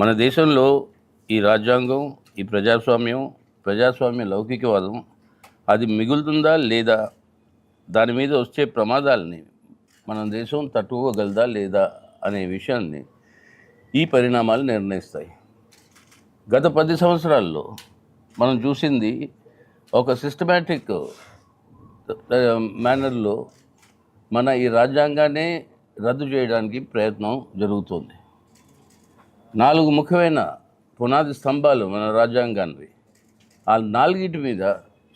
మన దేశంలో ఈ రాజ్యాంగం ఈ ప్రజాస్వామ్యం ప్రజాస్వామ్య లౌకికవాదం అది మిగులుతుందా లేదా? దాని మీద వచ్చే ప్రమాదాలని మన దేశం తట్టుకోగలదా లేదా అనే విషయాన్ని ఈ పరిణామాలు నిర్ణయిస్తాయి. గత పది సంవత్సరాల్లో మనం చూసింది ఒక సిస్టమేటిక్ మేనర్లో మన ఈ రాజ్యాంగాన్ని రద్దు చేయడానికి ప్రయత్నం జరుగుతుంది. నాలుగు ముఖ్యమైన పునాది స్తంభాలు మన రాజ్యాంగాన్ని ఆ నాలుగిటి మీద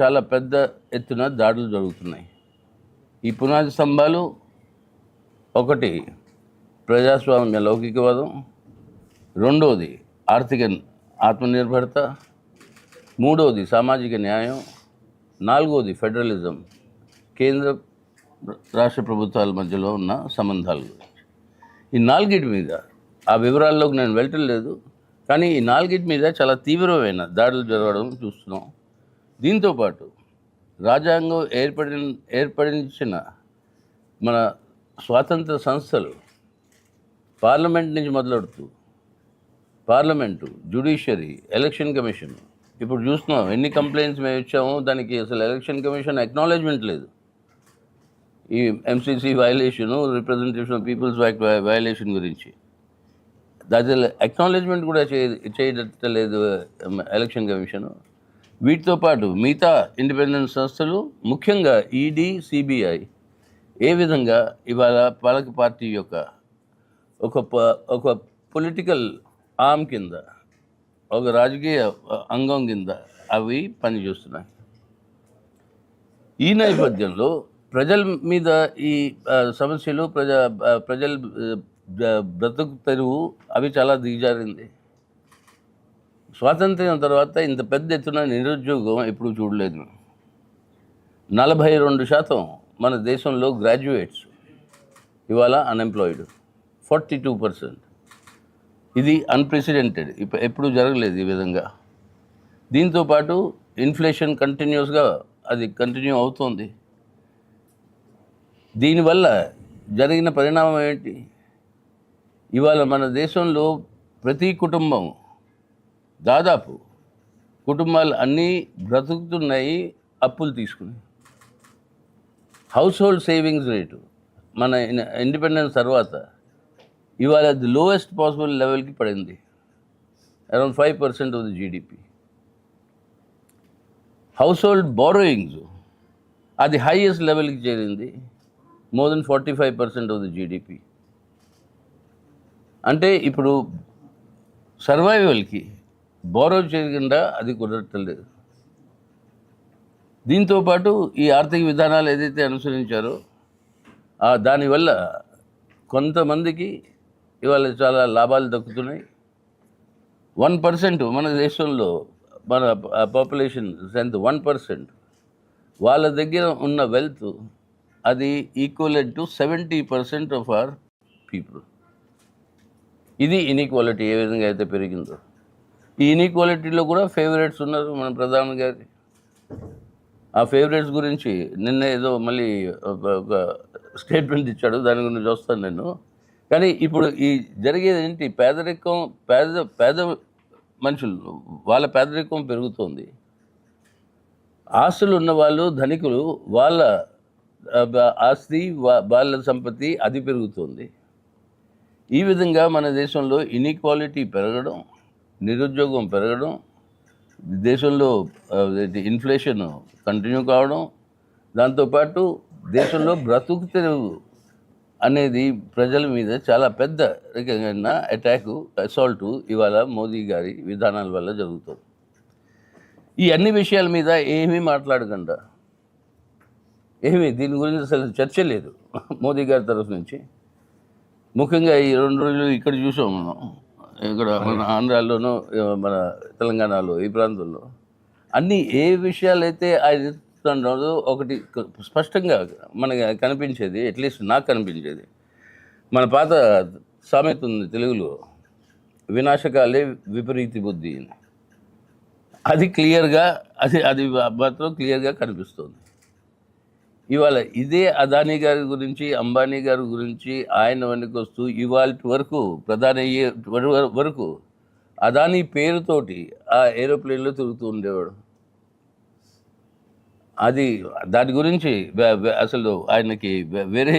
చాలా పెద్ద ఎత్తున దాడులు జరుగుతున్నాయి. ఈ పునాది స్తంభాలు ఒకటి ప్రజాస్వామ్య లౌకికవాదం రెండవది ఆర్థిక ఆత్మనిర్భరత మూడవది సామాజిక న్యాయం నాలుగవది ఫెడరలిజం కేంద్ర రాష్ట్ర ప్రభుత్వాల మధ్యలో ఉన్న సంబంధాలు. ఈ నాలుగిటి మీద ఆ వివరాల్లోకి నేను వెళ్ళటం లేదు. కానీ ఈ నాలుగిటి మీద చాలా తీవ్రమైన దాడులు జరగడం చూస్తున్నాం. దీంతోపాటు రాజ్యాంగం ఏర్పడి ఏర్పడించిన మన స్వాతంత్ర సంస్థలు పార్లమెంట్ నుంచి మొదలెడుతూ పార్లమెంటు జ్యుడిషియరీ ఎలక్షన్ కమిషన్ ఇప్పుడు చూస్తున్నాం ఎన్ని కంప్లైంట్స్ మేము ఇచ్చామో దానికి అసలు ఎలక్షన్ కమిషన్ అక్నాలెడ్జ్మెంట్ లేదు. ఈ MCC violation representation of people's act violation గురించి. దాని అక్నాలెడ్జ్మెంట్ కూడా చే చేయట్లేదు ఎలక్షన్ కమిషన్ వీటితో పాటు మిగతా ఇండిపెండెంట్ సంస్థలు ముఖ్యంగా ఈడీ సిబిఐ ఏ విధంగా ఇవాళ పాలక పార్టీ యొక్క ఒక ప- ఒక పొలిటికల్ ఆమ్ కింద ఒక రాజకీయ అంగం కింద అవి పనిచేస్తున్నాయి. ఈ నేపథ్యంలో ప్రజల మీద ఈ సమస్యలు ప్రజా ప్రజల బ్రతుకు తెరువు అవి చాలా దిగజారింది. స్వాతంత్ర్యం తర్వాత ఇంత పెద్ద ఎత్తున నిరుద్యోగం ఎప్పుడూ చూడలేదు. నలభై రెండు శాతం మన దేశంలో గ్రాడ్యుయేట్స్ ఇవాళ అన్ఎంప్లాయిడ్ ఫార్టీ టూ పర్సెంట్. ఇది అన్ప్రెసిడెంటెడ్ ఇప్ప ఎప్పుడు జరగలేదు ఈ విధంగా. దీంతోపాటు ఇన్ఫ్లేషన్ కంటిన్యూస్గా అది కంటిన్యూ అవుతోంది. దీనివల్ల జరిగిన పరిణామం ఏంటి? ఇవాళ మన దేశంలో ప్రతి కుటుంబం దాదాపు కుటుంబాలు అన్నీ బ్రతుకుతున్నాయి అప్పులు తీసుకుని హౌస్ హోల్డ్ సేవింగ్స్ రేటు మన ఇండిపెండెన్స్ తర్వాత ఇవాళ ది లోయెస్ట్ పాసిబుల్ లెవెల్కి పడింది. Around five percent of the GDP household borrowings అది హైయెస్ట్ లెవెల్కి చేరింది. More than forty five percent of the GDP అంటే ఇప్పుడు సర్వైవల్కి బోరో చేయకుండా అది కుదరట్లేదు దీంతోపాటు ఈ ఆర్థిక విధానాలు ఏదైతే అనుసరించారో దానివల్ల కొంతమందికి ఇవాళ చాలా లాభాలు దక్కుతున్నాయి. వన్ పర్సెంట్ మన దేశంలో మన పాపులేషన్ సెంత్ వన్ పర్సెంట్. వాళ్ళ దగ్గర ఉన్న వెల్త్ అది equivalent to seventy percent of our people. ఇది ఇనీక్వాలిటీ ఏ విధంగా అయితే పెరిగిందో. ఈ ఇనీక్వాలిటీలో కూడా ఫేవరెట్స్ ఉన్నారు మన ప్రధాని గారి. ఆ ఫేవరెట్స్ గురించి నిన్న ఏదో మళ్ళీ ఒక స్టేట్మెంట్ ఇచ్చాడు దాని గురించి చూస్తాను నేను. కానీ ఇప్పుడు ఈ జరిగేది ఏంటి? పేదరికం పేద పేద మనుషులు వాళ్ళ పేదరికం పెరుగుతోంది. ఆస్తులు ఉన్న వాళ్ళు ధనికులు వాళ్ళ ఆస్తి వా- వాళ్ళ సంపత్తి అది పెరుగుతుంది. ఈ విధంగా మన దేశంలో ఇన్ఈక్వాలిటీ పెరగడం నిరుద్యోగం పెరగడం దేశంలో ఇన్ఫ్లేషన్ కంటిన్యూ కావడం దాంతోపాటు దేశంలో బ్రతుకు తెరువు అనేది ప్రజల మీద చాలా పెద్ద రకమైన అటాక్ అసాల్ట్ ఇవాళ మోదీ గారి విధానాల వల్ల జరుగుతుంది. ఈ అన్ని విషయాల మీద ఏమీ మాట్లాడకుండా. ఏమీ దీని గురించి అసలు చర్చ లేదు మోదీ గారి తరఫు నుంచి. ముఖ్యంగా ఈ రెండు రోజులు ఇక్కడ చూసాం మనం. ఇక్కడ మన ఆంధ్రాలోనూ మన తెలంగాణలో ఈ ప్రాంతంలో. అన్ని ఏ విషయాలు అయితే ఆయన ఎత్తుతున్నారో ఒకటి స్పష్టంగా మనకి కనిపించేది అట్లీస్ట్ నాకు కనిపించేది. మన పాత సామెత ఉంది తెలుగులో వినాశకాలే విపరీతి బుద్ధి అది క్లియర్గా అది అది మాత్రం క్లియర్గా కనిపిస్తుంది. ఇవాళ ఇదే అదానీ గారి గురించి అంబానీ గారి గురించి ఆయన వెనక్కి వస్తూ ఇవాళ వరకు ప్రధాని అయ్యే వరకు అదాని పేరుతోటి ఆ ఏరోప్లేన్లో తిరుగుతూ ఉండేవాడు. అది దాని గురించి అసలు ఆయనకి వేరే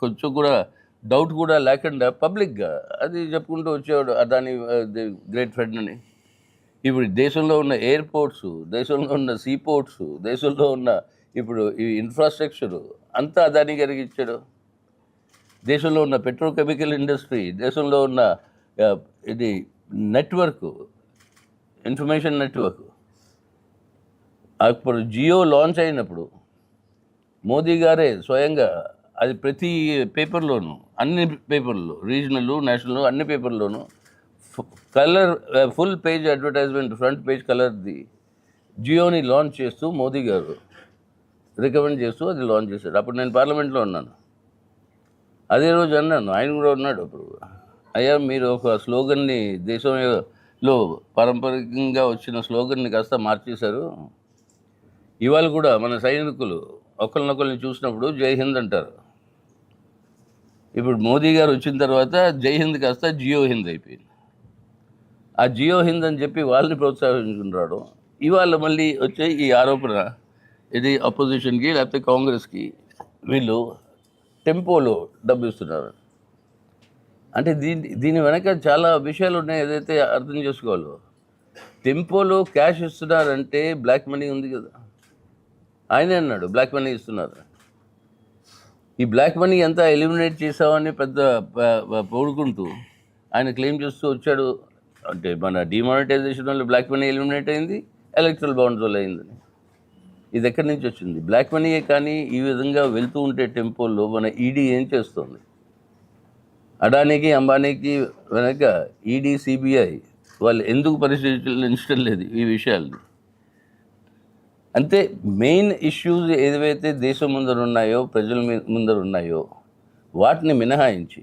కొంచెం కూడా డౌట్ కూడా లేకుండా పబ్లిక్గా అది చెప్పుకుంటూ వచ్చేవాడు అదాని గ్రేట్ ఫ్రెండ్ అని. ఇప్పుడు దేశంలో ఉన్న ఎయిర్పోర్ట్స్ దేశంలో ఉన్న సీపోర్ట్స్ దేశంలో ఉన్న ఇప్పుడు ఈ ఇన్ఫ్రాస్ట్రక్చరు అంతా అదాని గారికి ఇచ్చాడు. దేశంలో ఉన్న పెట్రోకెమికల్ ఇండస్ట్రీ దేశంలో ఉన్న ఇది నెట్వర్క్ ఇన్ఫర్మేషన్ నెట్వర్క్ అప్పుడు జియో లాంచ్ అయినప్పుడు మోదీ గారే స్వయంగా అది ప్రతి పేపర్లోనూ అన్ని పేపర్లో రీజనల్ నేషనల్ అన్ని పేపర్లోనూ colour full page advertisement front page కలర్ది జియోని లాంచ్ చేస్తూ మోదీ గారు రికమెండ్ చేస్తూ అది లాంచ్ చేశాడు అప్పుడు నేను పార్లమెంట్లో ఉన్నాను. అదే రోజు అన్నాను ఆయన కూడా ఉన్నాడు అప్పుడు. అయ్యా మీరు ఒక స్లోగన్ని దేశంలో పారంపరికంగా వచ్చిన స్లోగన్ని కాస్త మార్చేశారు. ఇవాళ కూడా మన సైనికులు ఒకరినొకరిని చూసినప్పుడు జై హింద్ అంటారు. ఇప్పుడు మోదీ గారు వచ్చిన తర్వాత జై హింద్ కాస్త జియో హింద్ అయిపోయింది. ఆ జియో హింద్ అని చెప్పి వాళ్ళని ప్రోత్సహించుకుంటాడు ఇవాళ మళ్ళీ వచ్చే ఈ ఆరోపణ ఇది అపోజిషన్కి లేకపోతే కాంగ్రెస్కి వీళ్ళు టెంపోలో డబ్బు ఇస్తున్నారు అంటే దీని దీని వెనక చాలా విషయాలు ఉన్నాయి ఏదైతే అర్థం చేసుకోవాలో. టెంపోలో క్యాష్ ఇస్తున్నారంటే బ్లాక్ మనీ ఉంది కదా. ఆయనే అన్నాడు బ్లాక్ మనీ ఇస్తున్నారు. ఈ బ్లాక్ మనీ ఎంత ఎలిమినేట్ చేసామని పెద్ద పొడుకుంటూ ఆయన క్లెయిమ్ చేస్తూ వచ్చాడు. అంటే మన డిమానిటైజేషన్ వల్ల బ్లాక్ మనీ ఎలిమినేట్ అయింది ఎలక్ట్రల్ బాండ్స్ వల్ల అయిందని. ఇది ఎక్కడి నుంచి వచ్చింది. బ్లాక్ మనీయే కానీ ఈ విధంగా వెళ్తూ ఉంటే టెంపోల్లో మన ఈడీ ఏం చేస్తుంది? అడానీకి అంబానీకి వెనక ఈడీ సిబిఐ వాళ్ళు ఎందుకు పరిశీలించడం లేదు ఈ విషయాల్ని? అంతే మెయిన్ ఇష్యూస్ ఏవైతే దేశం ముందర ఉన్నాయో ప్రజల ముందర ఉన్నాయో వాటిని మినహాయించి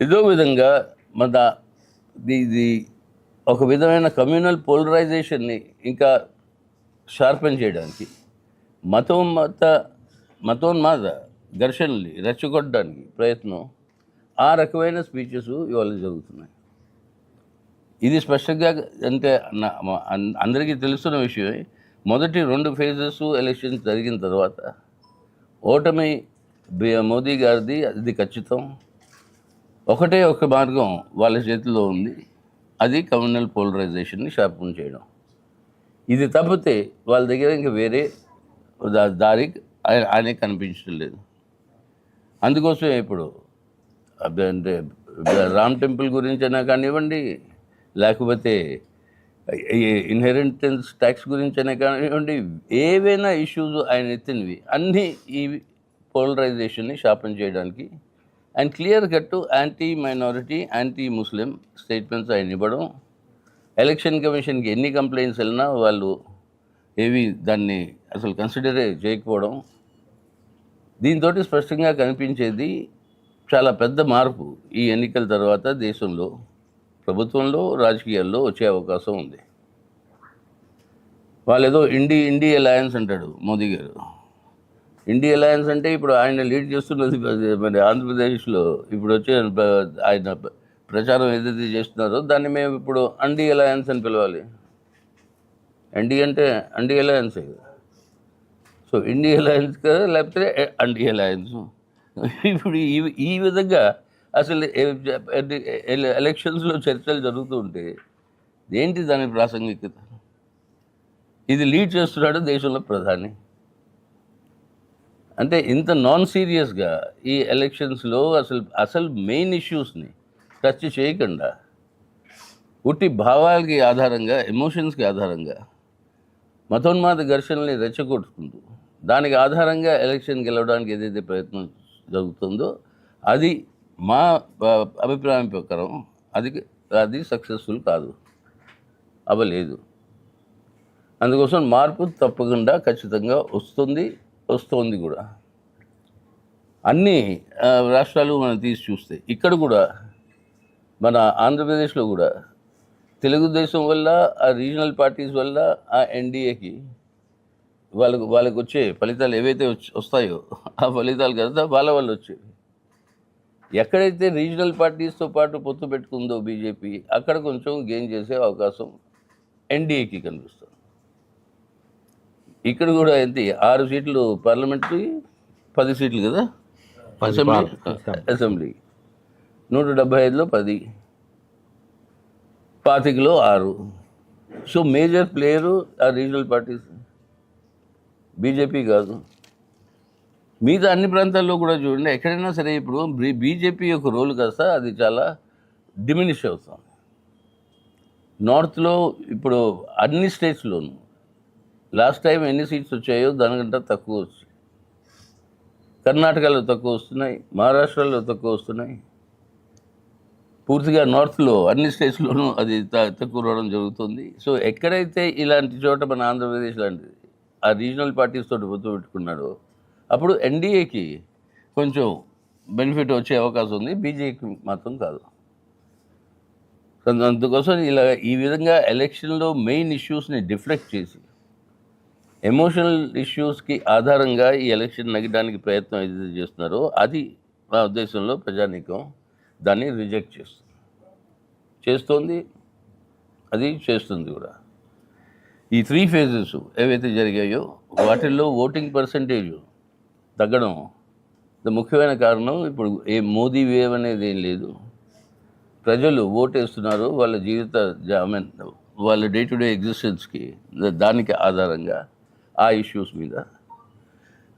ఏదో విధంగా మన ఇది ఒక విధమైన కమ్యూనల్ పోలరైజేషన్ని ఇంకా షార్పెన్ చేయడానికి మతోన్మత మతోన్మాద ఘర్షణల్ని రెచ్చగొట్టడానికి ప్రయత్నం ఆ రకమైన స్పీచెస్ ఇవాళ జరుగుతున్నాయి. ఇది స్పష్టంగా అంటే అందరికీ తెలుస్తున్న విషయం మొదటి రెండు ఫేజెస్ ఎలక్షన్స్ జరిగిన తర్వాత ఓటమి బి- మోదీ గారిది అది ఖచ్చితం. ఒకటే ఒక మార్గం వాళ్ళ చేతిలో ఉంది. అది కమ్యూనల్ పోలరైజేషన్ని షార్పన్ చేయడం. ఇది తప్పితే వాళ్ళ దగ్గర ఇంకా వేరే దా- దారి ఆయన ఆయనకి కనిపించడం లేదు. అందుకోసమే ఇప్పుడు అంటే రామ్ టెంపుల్ గురించి అయినా కానివ్వండి లేకపోతే ఇన్హెరిటెన్స్ ట్యాక్స్ గురించి అయినా కానివ్వండి ఏవైనా ఇష్యూస్ ఆయన ఎత్తినవి అన్నీ ఈ పోలరైజేషన్ని షాపన్ చేయడానికి and clear cut anti minority anti Muslim statements ఆయన ఇవ్వడం ఎలక్షన్ కమిషన్కి ఎన్ని కంప్లైంట్స్ వెళ్ళినా వాళ్ళు ఏవి దాన్ని అసలు కన్సిడరే చేయకపోవడం దీంతో స్పష్టంగా కనిపించేది చాలా పెద్ద మార్పు ఈ ఎన్నికల తర్వాత దేశంలో ప్రభుత్వంలో రాజకీయాల్లో వచ్చే అవకాశం ఉంది. వాళ్ళు ఏదో ఇండి ఇండి అలయన్స్ అంటాడు మోదీ గారు. ఇండి అలయన్స్ అంటే ఇప్పుడు ఆయన లీడ్ చేస్తున్నది మరి ఆంధ్రప్రదేశ్లో. ఇప్పుడు వచ్చే ఆయన ప్రచారం ఏదైతే చేస్తున్నారో దాన్ని మేము ఇప్పుడు అండి అలయన్స్ అని పిలవాలి. అండి అంటే అండి అలయన్స్ కదా. సో ఇండి అలయన్స్ కదా లేకపోతే అండి అలయన్స్? ఇప్పుడు ఈ ఈ విధంగా అసలు ఎలక్షన్స్లో చర్చలు జరుగుతూ ఉంటే ఏంటి దాని ప్రాసంగికత? ఇది లీడ్ చేస్తున్నాడు దేశంలో ప్రధాని. అంటే ఇంత నాన్ సీరియస్గా ఈ ఎలక్షన్స్లో అసలు అసలు మెయిన్ ఇష్యూస్ని టచ్ చేయకుండా ఉట్టి భావాలకి ఆధారంగా ఎమోషన్స్కి ఆధారంగా మతోన్మాద ఘర్షణల్ని రెచ్చగొట్టుకుంటూ దానికి ఆధారంగా ఎలక్షన్ గెలవడానికి ఏదైతే ప్రయత్నం జరుగుతుందో అది మా అభిప్రాయం ప్రకారం అది అది సక్సెస్ఫుల్ కాదు. అవ్వలేదు. అందుకోసం మార్పు తప్పకుండా ఖచ్చితంగా వస్తుంది వస్తుంది కూడా. అన్ని రాష్ట్రాలు మనం తీసి చూస్తే ఇక్కడ కూడా మన ఆంధ్రప్రదేశ్లో కూడా తెలుగుదేశం వల్ల ఆ రీజనల్ పార్టీస్ వల్ల ఆ ఎన్డీఏకి వాళ్ళకు వాళ్ళకి వచ్చే ఫలితాలు ఏవైతే వస్తాయో ఆ ఫలితాలు కదా వాళ్ళ వల్ల వచ్చేవి. ఎక్కడైతే రీజనల్ పార్టీస్తో పాటు పొత్తు పెట్టుకుందో బీజేపీ అక్కడ కొంచెం గెయిన్ చేసే అవకాశం ఎన్డీఏకి కనిపిస్తుంది. ఇక్కడ కూడా ఏంటి ఆరు సీట్లు పార్లమెంట్కి పది సీట్లు కదా? అసెంబ్లీ? అసెంబ్లీ నూట డెబ్భై ఐదులో పది. పాతికలో ఆరు. సో మేజర్ ప్లేయరు ఆ రీజనల్ పార్టీస్. బీజేపీ కాదు. మిగతా అన్ని ప్రాంతాల్లో కూడా చూడండి ఎక్కడైనా సరే ఇప్పుడు బీజేపీ యొక్క రోల్ కాస్త అది చాలా డిమినిష్ అవుతుంది. నార్త్లో ఇప్పుడు అన్ని స్టేట్స్లోనూ లాస్ట్ టైం ఎన్ని సీట్స్ వచ్చాయో దానికంటే తక్కువ వచ్చాయి. కర్ణాటకలో తక్కువ వస్తున్నాయి మహారాష్ట్రలో తక్కువ వస్తున్నాయి. పూర్తిగా నార్త్లో అన్ని స్టేట్స్లోనూ అది తక్కువ రావడం జరుగుతుంది. సో ఎక్కడైతే ఇలాంటి చోట మన ఆంధ్రప్రదేశ్ లాంటిది ఆ రీజనల్ పార్టీస్ తోటి పొత్తు పెట్టుకున్నాడో అప్పుడు ఎన్డీఏకి కొంచెం బెనిఫిట్ వచ్చే అవకాశం ఉంది. బీజేపీకి మాత్రం కాదు. సో అందుకోసం ఇలా ఈ విధంగా ఎలక్షన్లో మెయిన్ ఇష్యూస్ని డిఫ్లెక్ట్ చేసి ఎమోషనల్ ఇష్యూస్కి ఆధారంగా ఈ ఎలక్షన్ నగ్గడానికి ప్రయత్నం ఏదైతే చేస్తున్నారో అది నా ఉద్దేశంలో ప్రజానీకం. దాన్ని రిజెక్ట్ చేస్తుంది. చేస్తోంది అది చేస్తుంది కూడా. ఈ త్రీ ఫేజెస్ ఏవైతే జరిగాయో వాటిల్లో ఓటింగ్ పర్సంటేజ్ తగ్గడం ముఖ్యమైన కారణం ఇప్పుడు ఏ మోదీ వేవ్ అనేది ఏం లేదు. ప్రజలు ఓటేస్తున్నారు వాళ్ళ జీవిత ఐ వాళ్ళ డే టు డే ఎగ్జిస్టెన్స్కి దానికి ఆధారంగా ఆ ఇష్యూస్ మీద.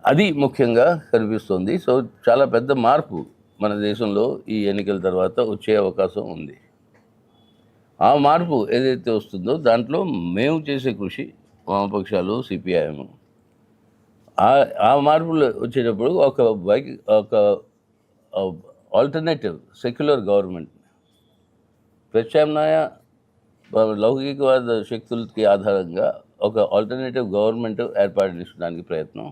అది ముఖ్యంగా కనిపిస్తుంది. సో చాలా పెద్ద మార్పు మన దేశంలో ఈ ఎన్నికల తర్వాత వచ్చే అవకాశం ఉంది. ఆ మార్పు ఏదైతే వస్తుందో దాంట్లో మేము చేసే కృషి వామపక్షాలు సిపిఐఎం. ఆ మార్పులు వచ్చేటప్పుడు ఒక బైక్ ఒక ఆల్టర్నేటివ్ సెక్యులర్ గవర్నమెంట్ ప్రత్యామ్నాయ లౌకికవాద శక్తులకి ఆధారంగా ఒక ఆల్టర్నేటివ్ గవర్నమెంట్ ఏర్పాటు చేసుకోవడానికి ప్రయత్నం.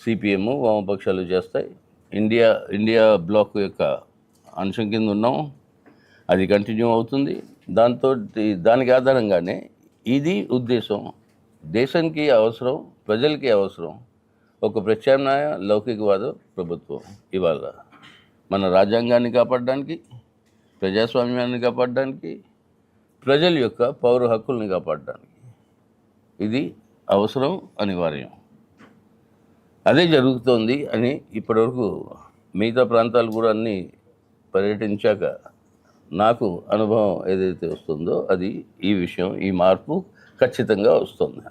సిపిఎం వామపక్షాలు చేస్తాయి. ఇండియా ఇండియా బ్లాక్ యొక్క అంశం కింద ఉన్నాం. అది కంటిన్యూ అవుతుంది. దాంతో దానికి ఆధారంగానే ఇది ఉద్దేశం. దేశానికి అవసరం ప్రజలకి అవసరం ఒక ప్రత్యామ్నాయ లౌకికవాద ప్రభుత్వం ఇవాళ. మన రాజ్యాంగాన్ని కాపాడడానికి ప్రజాస్వామ్యాన్ని కాపాడడానికి ప్రజల యొక్క పౌర హక్కుల్ని కాపాడడానికి. ఇది అవసరం అనివార్యం. అదే జరుగుతోంది అని ఇప్పటివరకు మిగతా ప్రాంతాలు కూడా అన్నీ పర్యటించాక నాకు అనుభవం ఏదైతే వస్తుందో అది ఈ విషయం ఈ మార్పు ఖచ్చితంగా వస్తుంది.